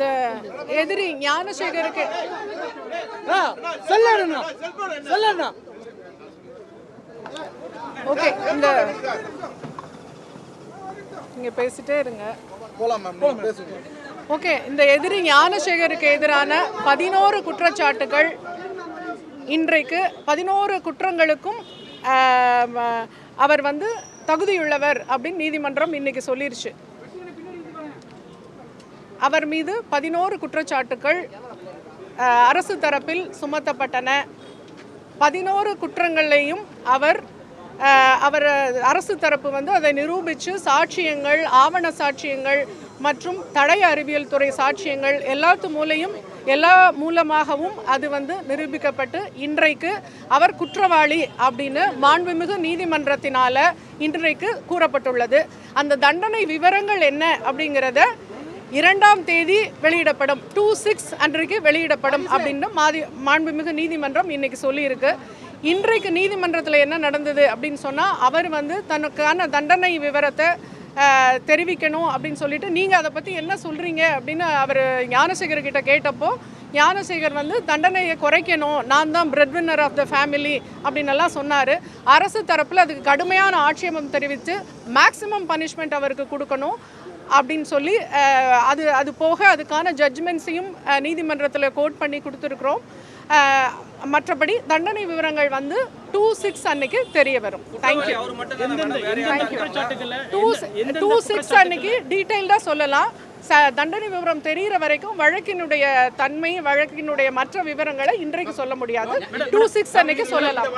இந்த எதிரி ஞானசேகருக்கு. ஓகே இந்த நீங்க பேசிட்டே இருங்க. ஓகே இந்த எதிரி ஞானசேகருக்கு எதிரான பதினோரு குற்றச்சாட்டுகள் இன்றைக்கு பதினோரு குற்றங்களுக்கும் அவர் வந்து தகுதியுள்ளவர் அப்படின்னு நீதிமன்றம் இன்னைக்கு சொல்லிருச்சு. அவர் மீது பதினோரு குற்றச்சாட்டுக்கள் அரசு தரப்பில் சுமத்தப்பட்டன. பதினோரு குற்றங்களையும் அவர் அவர் அரசு தரப்பு வந்து அதை நிரூபித்து சாட்சியங்கள் ஆவண சாட்சியங்கள் மற்றும் தடய அறிவியல் துறை சாட்சியங்கள் எல்லாத்து மூலையும் எல்லா மூலமாகவும் அது வந்து நிரூபிக்கப்பட்டு இன்றைக்கு அவர் குற்றவாளி அப்படின்னு மாண்புமிகு நீதிமன்றத்தினால இன்றைக்கு கூறப்பட்டுள்ளது. அந்த தண்டனை விவரங்கள் என்ன அப்படிங்கிறத இரண்டாம் தேதி வெளியிடப்படும். டூ சிக்ஸ் அன்றைக்கு வெளியிடப்படும் அப்படின்னு மாதி மாண்புமிகு நீதிமன்றம் இன்னைக்கு சொல்லியிருக்கு. இன்றைக்கு நீதிமன்றத்தில் என்ன நடந்தது அப்படின்னு சொன்னால் அவர் வந்து தனக்கான தண்டனை விவரத்தை தெரிவிக்கணும் அப்படின்னு சொல்லிட்டு நீங்கள் அதை பற்றி என்ன சொல்கிறீங்க அப்படின்னு அவர் ஞானசேகர் கிட்ட கேட்டப்போ ஞானசேகர் வந்து தண்டனையை குறைக்கணும் நான் தான் bread winner of the family அப்படின்னு எல்லாம் சொன்னார். அரசு தரப்பில் அதுக்கு கடுமையான ஆட்சேபம் தெரிவித்து மேக்ஸிமம் பனிஷ்மெண்ட் அவருக்கு கொடுக்கணும் அப்படின்னு சொல்லி அது அது போக அதுக்கான ஜட்ஜ்மெண்ட்ஸையும் நீதிமன்றத்தில் கோட் பண்ணி கொடுத்துருக்குறோம். மற்றபடி தண்டனை விவரங்கள் வந்து டூ சிக்ஸ் அன்னைக்கு தெரிய வரும். தேங்க்யூ டூ டூ சிக்ஸ் அன்னைக்கு டீட்டெயில்டாக சொல்லலாம். ச தண்டனை விவரம் தெரிகிற வரைக்கும் வழக்கினுடைய தன்மை வழக்கினுடைய மற்ற விவரங்களை இன்றைக்கு சொல்ல முடியாது. டூ சிக்ஸ் அன்னைக்கு சொல்லலாம்.